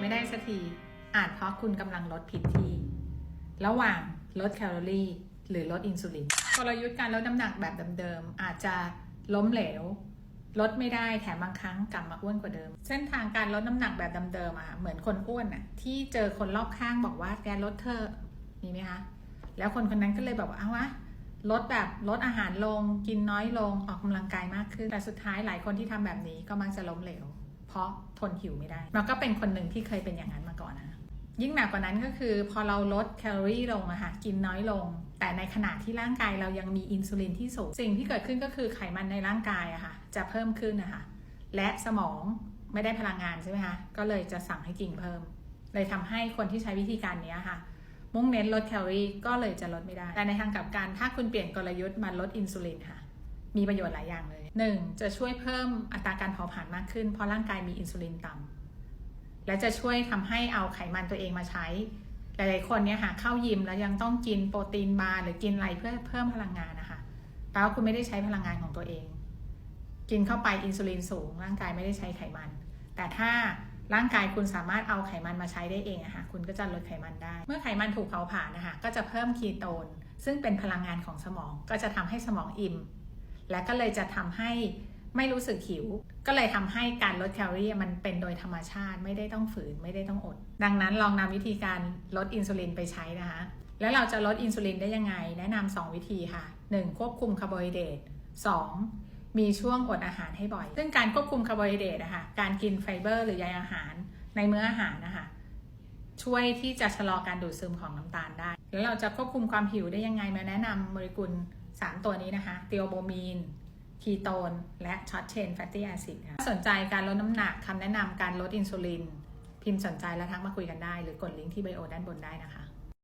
ไม่ได้สักที อาจเพราะคุณกำลังลดผิดที่ระหว่างลดแคลอรี่ หรือลดอินซูลินกลยุทธ์การลดน้ำหนักแบบเดิมๆอาจจะล้มเหลว ลดไม่ได้แถมบางครั้งกลับมาอ้วนกว่าเดิม เส้นทางการลดน้ำหนักแบบเดิมๆอะค่ะเหมือนคนอ้วนอะที่เจอคนรอบข้างบอกว่าแกลดเธอมีไหมคะแล้วคนคนนั้นก็เลยแบบว่าเอาวะลดแบบลดอาหารลง กินน้อยลงออกกำลังกายมากขึ้น แต่สุดท้ายหลายคนที่ทำแบบนี้ก็มักจะล้มเหลว เพราะทนหิวไม่ได้ เราก็เป็นคนหนึ่งที่เคยเป็นอย่างนั้นมาก่อนนะยิ่งหนักกว่านั้นก็คือ พอเราลดแคลอรี่ลงอะค่ะกินน้อยลง แต่ในขณะที่ร่างกายเรายังมีอินซูลินที่สูง สิ่งที่เกิดขึ้นก็คือไขมันในร่างกายอะค่ะจะเพิ่มขึ้นนะคะและสมองไม่ได้พลังงานใช่ไหมคะก็เลยจะสั่งให้กินเพิ่ม เลยทำให้คนที่ใช้วิธีการนี้ค่ะ มุ่งเน้นลดแคลอรี่ก็เลยจะลดไม่ได้ แต่ในทางกลับกันถ้าคุณเปลี่ยนกลยุทธ์มาลดอินซูลินค่ะ มีประโยชน์หลายอย่างเลย 1. จะช่วยเพิ่มอัตราการเผาผลาญมากขึ้น เพราะร่างกายมีอินซูลินต่ำและจะช่วยทำให้เอาไขมันตัวเองมาใช้ หลายๆคนเนี่ยค่ะเข้ายิมแล้วยังต้องกินโปรตีนบาร์หรือกินอะไรเพื่อเพิ่มพลังงานนะคะแปลว่าคุณไม่ได้ใช้พลังงานของตัวเอง กินเข้าไปอินซูลินสูง ร่างกายไม่ได้ใช้ไขมัน แต่ถ้าร่างกายคุณสามารถเอาไขมันมาใช้ได้เองอะค่ะคุณก็จะลดไขมันได้ เมื่อไขมันถูกเผาผลาญนะคะก็จะเพิ่มคีโตน ซึ่งเป็นพลังงานของสมองก็จะทำให้สมองอิ่ม และก็เลยจะทำให้ไม่รู้สึกหิว ก็เลยทำให้การลดแคลอรี่มันเป็นโดยธรรมชาติไม่ได้ต้องฝืนไม่ได้ต้องอด ดังนั้นลองนำวิธีการลดอินซูลินไปใช้นะคะ แล้วเราจะลดอินซูลินได้ยังไง แนะนำสองวิธีค่ะ 1. ควบคุมคาร์โบไฮเดรต 2. มีช่วงอดอาหารให้บ่อย ซึ่งการควบคุมคาร์โบไฮเดรตนะคะการกินไฟเบอร์หรือใยอาหารในมื้ออาหารนะคะช่วยที่จะชะลอการดูดซึมของน้ำตาลได้ แล้วเราจะควบคุมความหิวได้ยังไงมาแนะนำโมเลกุล 3 ตัวนี้นะคะเตียโบมีนคีโตน และช็อตเชนแฟตตี้แอซิดสนใจการลดน้ำหนักคำแนะนำการลดอินซูลิน พิมพ์สนใจแล้วทักมาคุยกันได้ หรือกดลิงก์ที่ไบโอด้านบนได้นะคะ